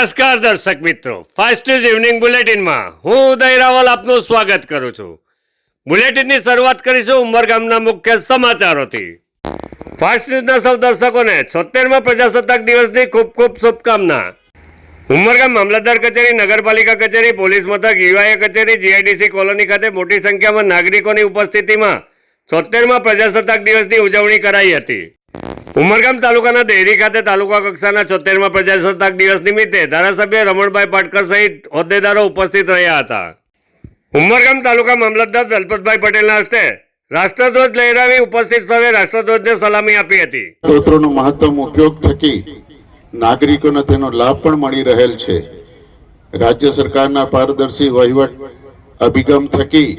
નમસ્કાર દર્શક મિત્રો. ફાસ્ટ ન્યૂઝ ઇવનિંગ બુલેટિનમાં હું ઉદય રાવલ આપનું સ્વાગત કરું છું. બુલેટિનની શરૂઆત કરીશું ઉમરગામના મુખ્ય સમાચારોથી. ફાસ્ટ ન્યૂઝના સૌ દર્શકોને છોતેરમાં પ્રજાસત્તાક દિવસની ખૂબ ખૂબ શુભકામના. ઉમરગામ મામલતદાર કચેરી, નગરપાલિકા કચેરી, પોલીસ મથક યુઆઈએ કચેરી જીઆઈડીસી કોલોની ખાતે મોટી સંખ્યામાં નાગરિકોની ઉપસ્થિતિમાં છોતેરમાં પ્રજાસત્તાક દિવસની ઉજવણી કરાઈ હતી. ઉમરગામ તાલુકાના દેહરી ખાતે તાલુકા કક્ષાના છોતેરમાં પ્રજાસત્તાક દિવસ નિમિત્તે ધારાસભ્ય રમણભાઈ પાટકર સહિત હોદ્દેદારો ઉપસ્થિત રહ્યા હતા. ઉમરગામ તાલુકા મામલતદાર દલપતભાઈ પટેલના હસ્તે રાષ્ટ્રધ્વજ લહેરાવી ઉપસ્થિત સૌએ રાષ્ટ્રધ્વજને સલામી આપી હતી. સ્ત્રોત્રોનો મહત્તમ ઉપયોગ થકી નાગરિકોને તેનો લાભ પણ મળી રહેલ છે. રાજ્ય સરકારના પારદર્શી વહીવટ અભિગમ થકી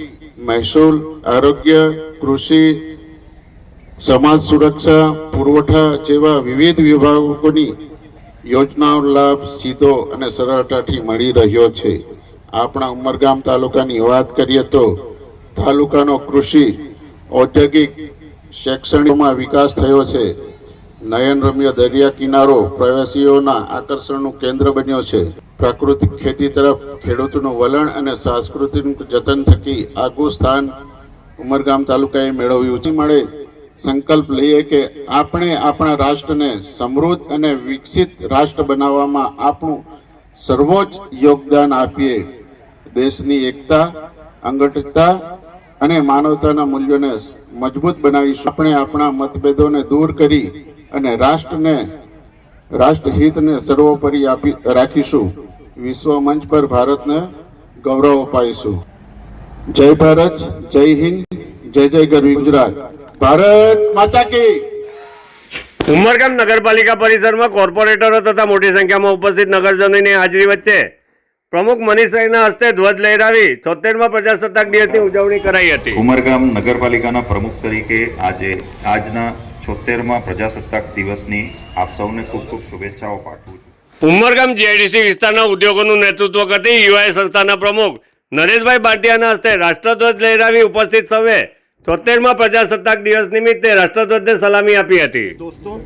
મહેસૂલ આરોગ્ય કૃષિ સમાજ સુરક્ષા, પુરવઠા જેવા વિવિધ વિભાગોની યોજનાઓ લાભ સીધો અને સરળતાથી મળી રહ્યો છે. આપણા ઉમરગામ તાલુકાની વાત કરીએ તો તાલુકાનો કૃષિ, ઔદ્યોગિક શૈક્ષણિકમાં વિકાસ થયો છે. નયનરમ્ય દરિયા કિનારો પ્રવાસીઓના આકર્ષણનું કેન્દ્ર બન્યો છે. પ્રાકૃતિક ખેતી તરફ ખેડૂતોનું વલણ અને સાંસ્કૃતિક જતન થકી આગવું સ્થાન ઉમરગામ તાલુકાએ મેળવ્યું છે. મળે સંકલ્પ લઈએ કે આપણે આપણા રાષ્ટ્રને સમૃદ્ધ અને વિકસિત રાષ્ટ્ર બનાવવામાં આપણું સર્વોચ્ચ યોગદાન આપીએ. દેશની એકતા અંગઠતા અને માનવતાના મૂલ્યોને મજબૂત બનાવીશું. આપણે આપણા મતભેદોને દૂર કરી અને રાષ્ટ્રને, રાષ્ટ્રહિતને સર્વોપરી આપી રાખીશું. વિશ્વ મંચ પર ભારતને ગૌરવ અપાઈશું જય ભારત, જય હિન્દ, જય જય ગરવી ગુજરાત. ભારત માતા કી. ઉમરગામ નગરપાલિકા પરિસરમાં કોર્પોરેટરો તથા મોટી સંખ્યામાં ઉપસ્થિત નગરજનોની હાજરી વચ્ચે પ્રમુખ મનીષભાઈના હસ્તે ધ્વજ લહેરાવી છોતેરમાં પ્રજાસત્તાક દિવસની ઉજવણી કરાઈ હતી. ઉમરગામ નગરપાલિકાના પ્રમુખ તરીકે આજે આજના છોતેરમાં પ્રજાસત્તાક દિવસની આપ સૌને ખૂબ ખૂબ શુભેચ્છાઓ પાઠવું છું. ઉમરગામ જીઆઈડીસી વિસ્તારના ઉદ્યોગોનું નેતૃત્વ કરતી યુઆઈ સંસ્થાના પ્રમુખ નરેશભાઈ બાટિયાના હસ્તે રાષ્ટ્રધ્વજ લહેરાવી ઉપસ્થિત સૌએ છોતેરમાં પ્રજાસત્તાક દિવસ નિમિત્તે રાષ્ટ્રધ્વજને સલામી આપી હતી दोस्तों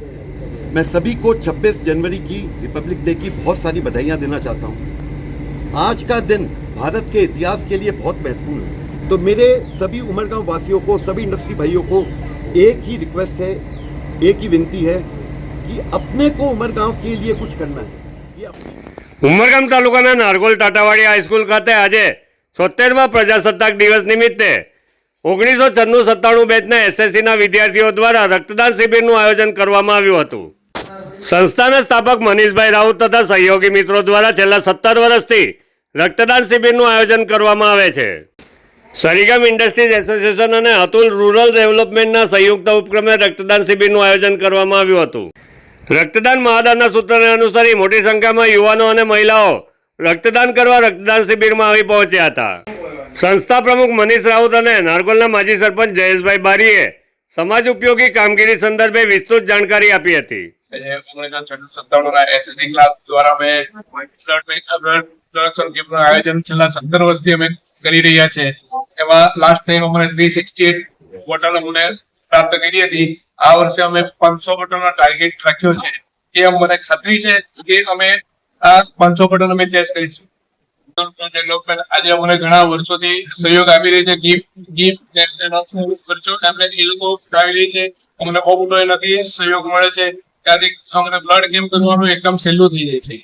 मैं सभी को 26 जनवरी की रिपब्लिक डे की बहुत सारी बधाइयां देना चाहता हूं आज का दिन भारत के इतिहास के लिए बहुत महत्वपूर्ण है तो मेरे सभी उमरगांव वासियों को सभी इंडस्ट्री भाइयों को एक ही रिक्वेस्ट है एक ही विनती है कि अपने को उमरगांव के लिए कुछ करना है ये अपनी ઉમરગામ તાલુકાના નારગોલ ટાટાવાડી હાઈસ્કૂલ ખાતે આજે છોતેરમાં પ્રજાસત્તાક દિવસ નિમિત્તે ઓગણીસો છન્નું સત્તાણું બેચના એસએસસીના વિદ્યાર્થીઓ દ્વારા રક્તદાન શિબિરનું આયોજન કરવામાં આવ્યું હતું. સંસ્થાના સ્થાપક મનીષભાઈ રાઉત તથા સહયોગી મિત્રો દ્વારા છેલ્લા સત્તર વર્ષથી રક્તદાન શિબિરનું આયોજન કરવામાં આવે છે. સરીગામ ઇન્ડસ્ટ્રીઝ એસોસિએશન અને અતુલ રૂરલ ડેવલપમેન્ટના સંયુક્ત ઉપક્રમે રક્તદાન શિબિરનું આયોજન કરવામાં આવ્યું હતું. રક્તદાન મહાદાનના સૂત્રને અનુસરી મોટી સંખ્યામાં યુવાનો અને મહિલાઓ રક્તદાન કરવા રક્તદાન શિબિરમાં આવી પહોંચ્યા હતા. સંસ્થા પ્રમુખ મનીષ રાઉત અને નારગોલના માજી સરપંચ જયેશભાઈ બારીએ સમાજ ઉપયોગી કામગીરી સંદર્ભે વિસ્તૃત જાણકારી આપી હતી. સત્તર વર્ષથી અમે કરી રહ્યા છે. એમાં લાસ્ટ ટાઈમ અમારે પ્રાપ્ત કરી હતી. આ વર્ષે અમે પાંચસો બોટલનો ટાર્ગેટ રાખ્યો છે. એ મને ખાતરી છે કે અમે આ પાંચસો બોટલ અમે ચેસ કરીશું. આજે અમને ઘણા વર્ષોથી સહયોગ આપી રહી છે. એમને એ લોકો આવી રહી છે. અમને બહુ મોટો સહયોગ મળે છે. ત્યાંથી અમને બ્લડ કેમ્પ કરવાનું એકદમ સહેલું થઈ જાય છે.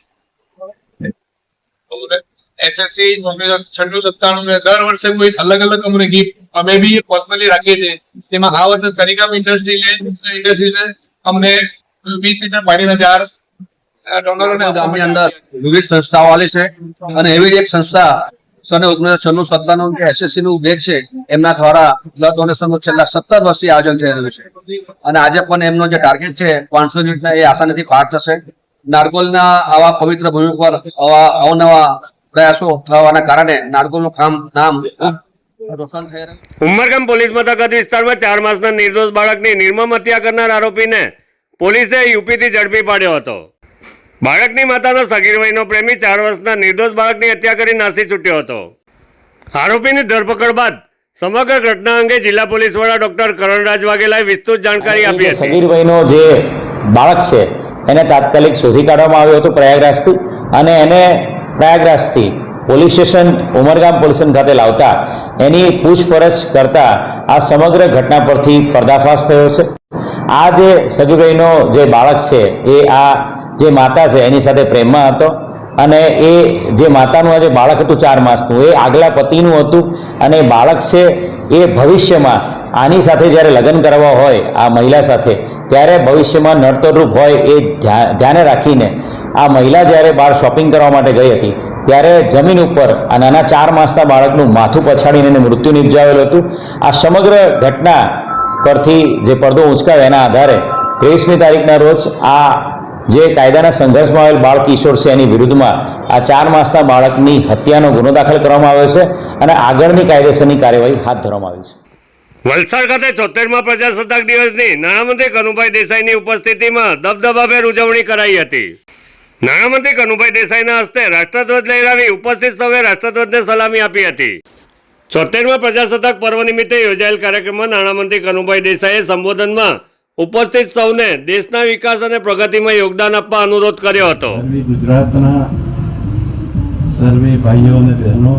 છન્નું સત્તાણું દર વર્ષે અલગ અલગ અમને ગિફ્ટ અમે બી પર્સનલી રાખીએ છીએ. તેમાં આ વર્ષે સરિકામ ઇન્ડસ્ટ્રી ઇન્ડસ્ટ્રીઝે અમને વીસ લીટર પાણીના જાર ગામની અંદર વિવિધ સંસ્થાઓ આવેલી છે અને એવી જ એક સંસ્થા સને ઓગણીસો છન્નું સત્તાનું જે એસએસસી નું બેગ છે એમના દ્વારા બ્લડ ડોનેશન છેલ્લા સત્તર વર્ષથી આયોજન થઈ રહ્યું છે. અને આજે પણ એમનો જે ટાર્ગેટ છે પાંચસો યુનિટના એ આસાનીથી પાર થશે. નારગોલના આવા પવિત્ર ભૂમિ પર આવા અવનવા પ્રયાસો થવાના કારણે નારગોલનું કામ નામ ખૂબ રોશન થઈ રહ્યું. છે. ઉમરગામ પોલીસ મથક વિસ્તારમાં ચાર માસના નિર્દોષ બાળકની નિર્મમ હત્યા કરનાર આરોપીને પોલીસે યુપીથી ઝડપી પાડ્યો હતો. બાળકની માતાનો સગીરભાઈનો પ્રેમી ચાર વર્ષના નિર્દોષ બાળકની હત્યા કરી નાસી છૂટ્યો હતો. આરોપીની ધરપકડ બાદ સમગ્ર ઘટના અંગે જિલ્લા પોલીસ વડા ડોક્ટર કરણરાજ વાઘેલાએ વિસ્તૃત જાણકારી આપી હતી. સગીરભાઈનો જે બાળક છે એને તાત્કાલિક શોધી કાઢવામાં આવ્યો હતો પ્રયાગરાજથી અને એને પ્રયાગરાજથી police station Umargam police station ખાતે લાવતા એની પૂછપરછ કરતા આ સમગ્ર ઘટના પરથી પર્દાફાશ થયો છે. આ જે સગીભાઈનો જે બાળક છે એ આ જે માતા છે, એની સાથે પ્રેમમાં હતો. અને એ જે માતાનું આજે બાળક હતું ચાર માસનું, એ આગલા પતિનું હતું. અને એ બાળક છે, એ ભવિષ્યમાં આની સાથે જ્યારે લગ્ન કરવા હોય, આ મહિલા સાથે, ત્યારે ભવિષ્યમાં નડતરરૂપ હોય એ ધ્યાને રાખીને આ મહિલા જ્યારે બહાર શોપિંગ કરવા માટે ગઈ હતી, ત્યારે જમીન ઉપર આ નાના ચાર માસના બાળકનું માથું પછાડીને એને મૃત્યુ નિપજાવેલું હતું. આ સમગ્ર ઘટના પરથી જે પડદો ઉંચકાયો એના આધારે ત્રેવીસમી તારીખના રોજ આ જે કાયદાના સંઘર્ષમાં આવેલ બાળ કિશોર છે, એની વિરુદ્ધમાં આ ચાર માસના બાળકની હત્યાનો ગુનો દાખલ કરવામાં આવ્યો છે અને આગળની કાયદેસરની કાર્યવાહી હાથ ધરવામાં આવી છે. વલસાડ ખાતે છોતેરમા પ્રજાસત્તાક દિવસની નાણામંત્રી કનુભાઈ દેસાઈની ઉપસ્થિતિમાં દબદબાભેર ઉજવણી કરાઈ હતી. નાણામંત્રી કનુભાઈ દેસાઈના હસ્તે રાષ્ટ્રધ્વજ લહેરાવી ઉપસ્થિત સૌએ રાષ્ટ્રધ્વજને સલામી આપી હતી. છોતેરમા પ્રજાસત્તાક પર્વ નિમિત્તે યોજાયેલ કાર્યક્રમમાં નાણામંત્રી કનુભાઈ દેસાઈએ સંબોધનમાં ઉપસ્થિત સૌને દેશના વિકાસ અને પ્રગતિમાં યોગદાન આપવા અનુરોધ કર્યો હતો. ગુજરાતના સર્વે ભાઈઓ અને બહેનો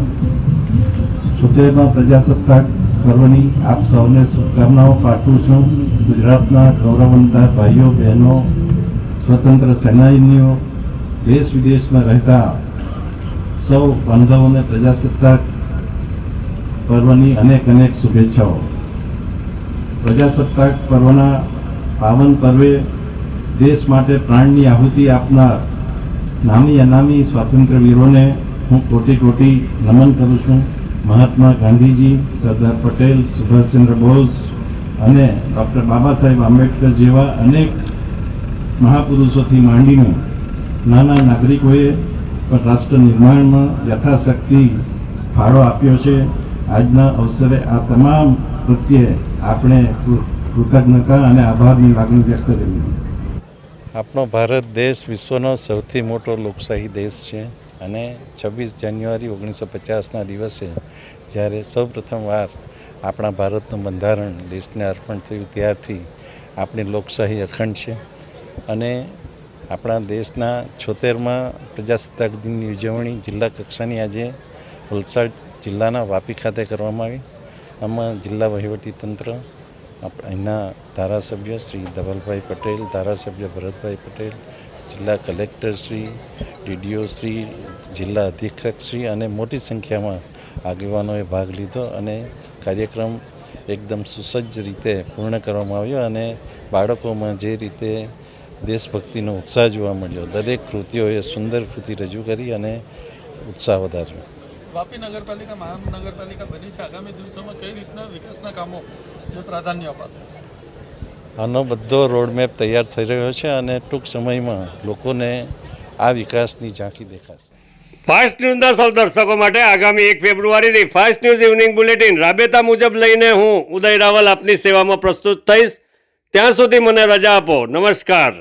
સુતેરમાં પ્રજાસત્તાક પર્વની આપ સૌને શુભકામનાઓ પાઠવું છું. ગુજરાતના ગૌરવવંતા ભાઈઓ, બહેનો, સ્વતંત્ર સેનાનીઓ, દેશ વિદેશમાં રહેતા સૌ બાંધવોને પ્રજાસત્તાક પર્વની અનેક અનેક શુભેચ્છાઓ. પ્રજાસત્તાક પર્વના પાવન પર્વે દેશ માટે પ્રાણની આહુતિ આપનાર નામી અનામી સ્વાતંત્ર્ય વીરોને હું કોટી કોટી નમન કરું છું. મહાત્મા ગાંધીજી, સરદાર પટેલ, સુભાષચંદ્ર બોઝ અને ડૉક્ટર બાબા સાહેબ આંબેડકર જેવા અનેક મહાપુરુષોથી માંડીને નાના નાગરિકોએ પણ રાષ્ટ્ર નિર્માણમાં યથાશક્તિ ફાળો આપ્યો છે. આજના અવસરે આ તમામ પ્રત્યે આપણે કૃતજ્ઞતા અને આભારની લાગણી વ્યક્ત કરી. આપણો ભારત દેશ વિશ્વનો સૌથી મોટો લોકશાહી દેશ છે અને છવ્વીસ જાન્યુઆરી ઓગણીસો પચાસના દિવસે જ્યારે સૌપ્રથમવાર આપણા ભારતનું બંધારણ દેશને અર્પણ થયું ત્યારથી આપણી લોકશાહી અખંડ છે અને આપણા દેશના છોતેરમાં પ્રજાસત્તાક દિનની ઉજવણી જિલ્લા કક્ષાની આજે વલસાડ જિલ્લાના વાપી ખાતે કરવામાં આવી. આમાં જિલ્લા વહીવટી તંત્ર આપ- અહીંના ધારાસભ્ય શ્રી ધવલભાઈ પટેલ, ધારાસભ્ય ભરતભાઈ પટેલ, જિલ્લા કલેક્ટર શ્રી, ડીડીઓ શ્રી, જિલ્લા અધિક્ષક શ્રી અને મોટી સંખ્યામાં આગેવાનોએ ભાગ લીધો અને કાર્યક્રમ એકદમ સુસજ્જ રીતે પૂર્ણ કરવામાં આવ્યો અને બાળકોમાં જે રીતે દેશભક્તિનો ઉત્સાહ જોવા મળ્યો, દરેક કૃતિઓએ સુંદર કૃતિ રજૂ કરી અને ઉત્સાહ વધાર્યો. વાપી નગરપાલિકા મહાનગરપાલિકા બની છે. આગામી દિવસોમાં કઈ રીતના વિકાસના કામો જે પ્રાધાન્ય અપાશે? આનો બધો રોડમેપ તૈયાર થઈ રહ્યો છે અને ટૂંક સમયમાં લોકોને આ વિકાસની ઝાંખી દેખાશે. ફાસ્ટ ન્યૂઝના સૌ દર્શકો માટે આગામી એક ફેબ્રુઆરીથી ફાસ્ટ ન્યૂઝ ઇવનિંગ બુલેટિન રાબેતા મુજબ લઈને હું ઉદય રાવલ આપની સેવામાં પ્રસ્તુત થઈશ. ત્યાં સુધી મને રજા આપો. નમસ્કાર.